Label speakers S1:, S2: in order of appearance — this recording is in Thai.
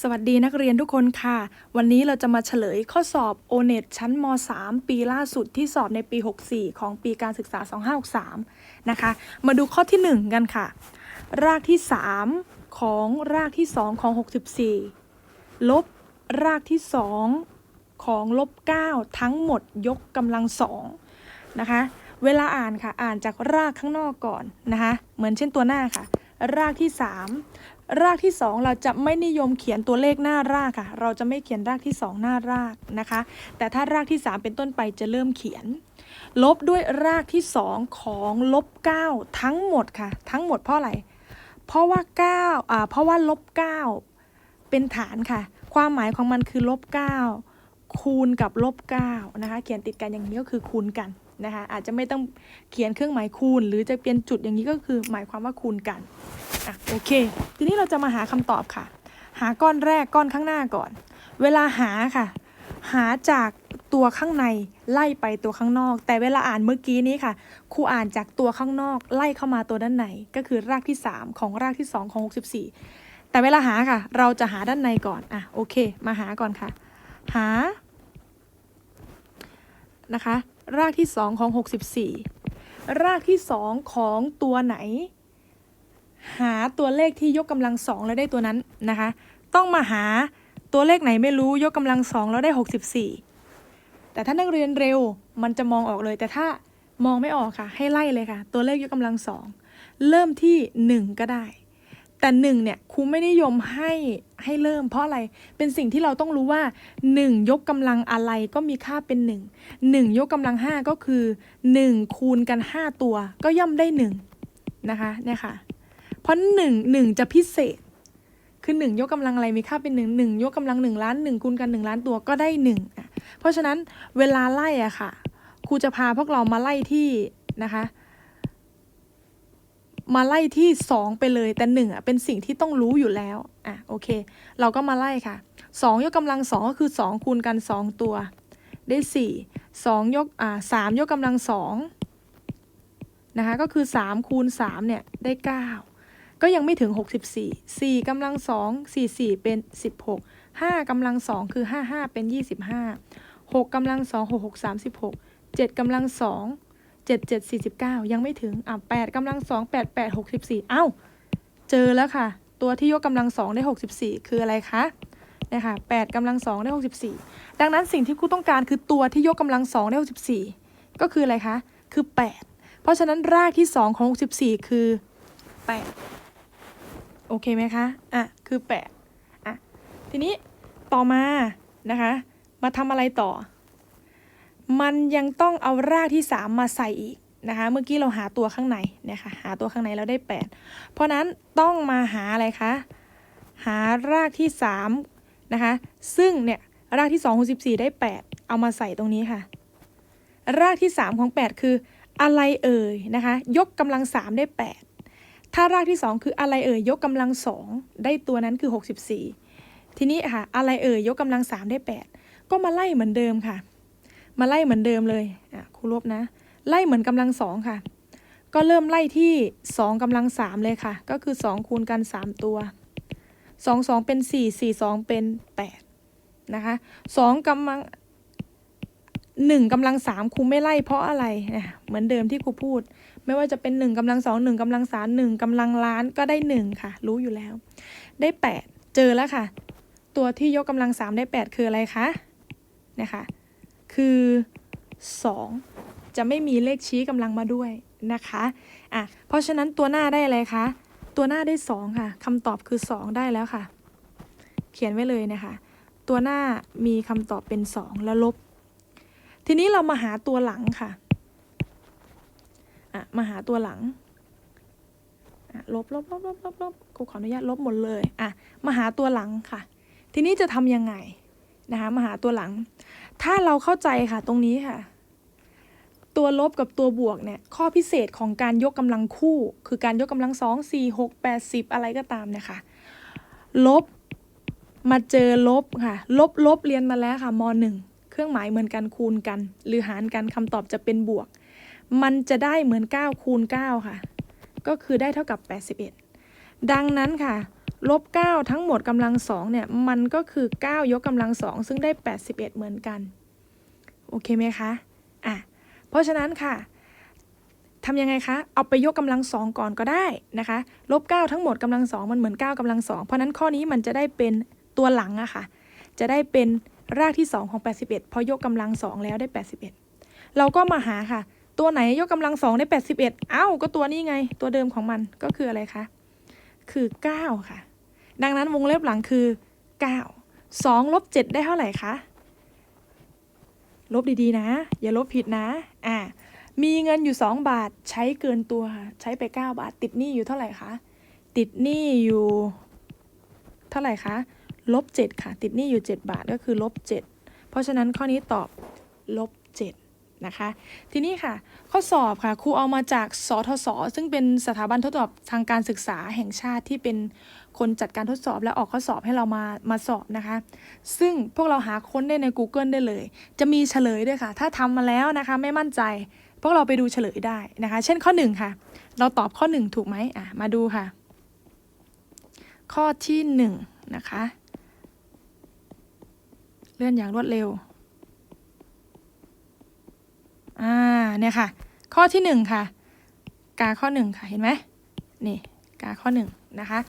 S1: สวัสดีนักเรียนทุกคนค่ะ วันนี้เราจะมาเฉลยข้อสอบ o n e t ชั้นม .3 ปีล่าสุดที่สอบในปี 64 ของปีการศึกษา 2563 นะคะ มาดูข้อที่ 1 กันค่ะ รากที่ 3 ของรากที่ 2 ของ 64 ลบรากที่ 2 ของลบ 9 ทั้งหมดยกกำลังสองนะคะ เวลาอ่านค่ะ อ่านจากรากข้างนอกก่อนนะคะ เหมือนเช่นตัวหน้าค่ะ รากที่ 3 รากที่ 2 เราจะไม่นิยมเขียนตัวเลขหน้ารากค่ะ เราจะไม่เขียนรากที่ 2 หน้ารากนะคะ แต่ถ้ารากที่ 3 เป็นต้นไปจะเริ่มเขียน ลบด้วยรากที่ 2 ของลบ9ทั้งหมดค่ะ ทั้งหมดเพราะอะไร เพราะว่า9อ่าเพราะว่าลบ9เป็นฐานค่ะ ความหมายของมันคือลบ9คูณกับลบ9นะคะ เขียนติดกันอย่างนี้ก็คือคูณกัน นะคะอาจจะไม่ต้องเขียนเครื่องหมายคูณ หรือจะเปลี่ยนจุดอย่างนี้ก็คือหมายความว่าคูณกันอะโอเค ทีนี้เราจะมาหาคำตอบค่ะ หาก้อนแรกก้อนข้างหน้าก่อน เวลาหาค่ะ หาจากตัวข้างในไล่ไปตัวข้างนอก แต่เวลาอ่านเมื่อกี้นี้ค่ะครูอ่านจากตัวข้างนอกไล่เข้ามาตัวด้านในก็คือรากที่ 3 ของรากที่ 2 ของ 64 แต่เวลาหาค่ะ เราจะหาด้านในก่อนอะโอเค มาหาก่อนค่ะ หานะคะ รากที่ 2 ของ 64 รากที่ 2 ของตัวไหน หาตัวเลขที่ยกกำลังสองแล้วได้ตัวนั้นนะคะ ต้องมาหาตัวเลขไหนไม่รู้ยกกำลังสองแล้วได้ 64 แต่ถ้านักเรียนเร็วมันจะมองออกเลย แต่ถ้ามองไม่ออกค่ะ ให้ไล่เลยค่ะ ตัวเลขยกกำลังสองเริ่มที่ 1 ก็ได้ แต่1เนี่ยครูไม่นิยมให้ให้เริ่ม เพราะอะไรเป็นสิ่งที่เราต้องรู้ว่า 1 ยกกำลังอะไรก็มีค่าเป็น 1 1 ยกกำลัง 5 ก็คือ 1 คูณกัน 5 ตัว ก็ย่อมได้ 1 นะคะเนี่ยค่ะ เพราะหนึ่งหนึ่งจะพิเศษ คือหนึ่งยกกำลังอะไรมีค่าเป็นหนึ่งหนึ่งยกกำลังหนึ่งล้านหนึ่งคูณกันหนึ่งล้านตัวก็ได้หนึ่งเพราะฉะนั้นเวลาไล่อะค่ะครูจะพาพวกเรามาไล่ที่นะคะ มาไล่ที่สองไปเลย แต่หนึ่งอะเป็นสิ่งที่ต้องรู้อยู่แล้วอะโอเค เราก็มาไล่ค่ะสองยกกำลังสองก็คือสองคูณกันสองตัว ได้สี่สองยกอ่าสามยกกำลังสองนะคะก็คือสามคูณสามเนี่ยได้เก้าก็ยังไม่ถึง 64 4กำลัง2 4 4 เป็น 16 5กำลัง2คือ 5 5 เป็น 25 6กำลัง2 6 6 36 7กำลัง2 7 7 49ยังไม่ถึง อะ8กำลัง2 8 8 64เอ้า เจอแล้วค่ะ ตัวที่ยกกำลัง2ได้64คืออะไรคะนะคะ8กำลัง2ได้64ดังนั้นสิ่งที่ครูต้องการคือตัวที่ยกกำลัง2ได้64ก็คืออะไรคะ คือ8เพราะฉะนั้นรากที่2ของ64คือ8โอเคไหมคะ อะ คือแปดอะ ทีนี้ต่อมานะคะ มาทำอะไรต่อ มันยังต้องเอารากที่ 3 มาใส่อีกนะคะ เมื่อกี้เราหาตัวข้างในเนี่ยค่ะหาตัวข้างในแล้วได้ 8 เพราะนั้นต้องมาหาอะไรคะ หารากที่3นะคะ ซึ่งเนี่ยรากที่2ของ14 ได้ 8 เอามาใส่ตรงนี้ค่ะ รากที่ 3 ของ 8 คืออะไรเอ่ยนะคะ ยกกำลัง 3 ได้ 8 ถ้ารากที่ 2 คืออะไรเอ่ยยกกำลังสองได้ตัวนั้นคือ 64 ทีนี้ค่ะอะไรเอ่ยยกกำลัง 3 ได้ 8 ก็มาไล่เหมือนเดิมค่ะ มาไล่เหมือนเดิมเลยอะครูลบนะ ไล่เหมือนกำลังสองค่ะ ก็เริ่มไล่ที่2กำลัง3เลยค่ะ ก็คือ2คูณกัน3ตัว2 2เป็น4 4 2เป็น8นะคะ2กำลัง1กำลัง3ครูไม่ไล่เพราะอะไรอะเหมือนเดิมที่ครูพูด ไม่ว่าจะเป็นหนึ่งกำลังสองหนึ่งกำลังสามหนึ่งกำลังล้านก็ได้หนึ่งค่ะ รู้อยู่แล้ว ได้แปดเจอแล้วค่ะ ตัวที่ยกกำลังสามได้แปดคืออะไรคะนะคะ คือสองจะไม่มีเลขชี้กำลังมาด้วยนะคะอะเพราะฉะนั้นตัวหน้าได้อะไรคะ ตัวหน้าได้สองค่ะคำตอบคือสองได้แล้วค่ะ เขียนไว้เลยนะคะ ตัวหน้ามีคำตอบเป็นสองแล้วลบ ทีนี้เรามาหาตัวหลังค่ะอะมาหาตัวหลังอะลบลบลบลบลบลบครูขออนุญาตลบหมดเลยอะมาหาตัวหลังค่ะ ทีนี้จะทำยังไง นะคะมาหาตัวหลัง ถ้าเราเข้าใจค่ะตรงนี้ค่ะ ตัวลบกับตัวบวกเนี่ยข้อพิเศษของการยกกำลังคู่ คือการยกกำลังสองสี่หกแปดสิบอะไรก็ตามเนี่ยค่ะลบมาเจอลบค่ะ ลบลบเรียนมาแล้วค่ะมหนึ่งเครื่องหมายเหมือนกันคูณกัน หรือหารกันคำตอบจะเป็นบวก มันจะได้เหมือน9คูณ9ค่ะ ก็คือได้เท่ากับ 81 ดังนั้นค่ะ ลบเก้าทั้งหมดกำลังสองเนี่ย มันก็คือเก้ายกกำลังสองซึ่งได้แปดสิบเอ็ดเหมือนกัน โอเคไหมคะ อะ เพราะฉะนั้นค่ะทำยังไงคะ เอาไปยกกำลังสองก่อนก็ได้นะคะลบเก้าทั้งหมดกำลังสองมันเหมือนเก้ากำลังสองเพราะนั้นข้อนี้มันจะได้เป็นตัวหลังอะค่ะ จะได้เป็นรากที่ 2 ของ 81 พอยกกำลังสองแล้วได้ 81 เราก็มาหาค่ะ ตัวไหนยกกำลังสองได้ 81 เอ้า ก็ตัวนี้ไง ตัวเดิมของมันก็คืออะไรคะ คือ 9 ค่ะ ดังนั้นวงเล็บหลังคือ 9 2ลบ7ได้เท่าไหร่คะ ลบดีๆนะ อย่าลบผิดนะ อ่า มีเงินอยู่ 2 บาทใช้เกินตัวค่ะ ใช้ไป 9 บาท ติดหนี้อยู่เท่าไหร่คะ ติดหนี้อยู่ เท่าไหร่คะลบ7ค่ะ ติดหนี้อยู่ 7 บาทก็คือลบ7เพราะฉะนั้นข้อนี้ตอบลบ7 นะคะ ทีนี้ค่ะ ข้อสอบค่ะครูเอามาจากสทศซึ่งเป็นสถาบันทดสอบทางการศึกษาแห่งชาติที่เป็นคนจัดการทดสอบและออกข้อสอบให้เรามามาสอบนะคะ ซึ่งพวกเราหาค้นได้ใน Google ได้เลย จะมีเฉลยด้วยค่ะ ถ้าทำมาแล้วนะคะไม่มั่นใจ พวกเราไปดูเฉลยได้นะคะ เช่นข้อ1ค่ะ เราตอบข้อ 1 ถูกไหมอะมาดูค่ะ ข้อที่1นะคะ เลื่อนอย่างรวดเร็ว อ่า เนี่ยค่ะ ข้อที่หนึ่งค่ะ กาข้อหนึ่งค่ะ เห็นไหมนี่ กาข้อหนึ่งนะคะ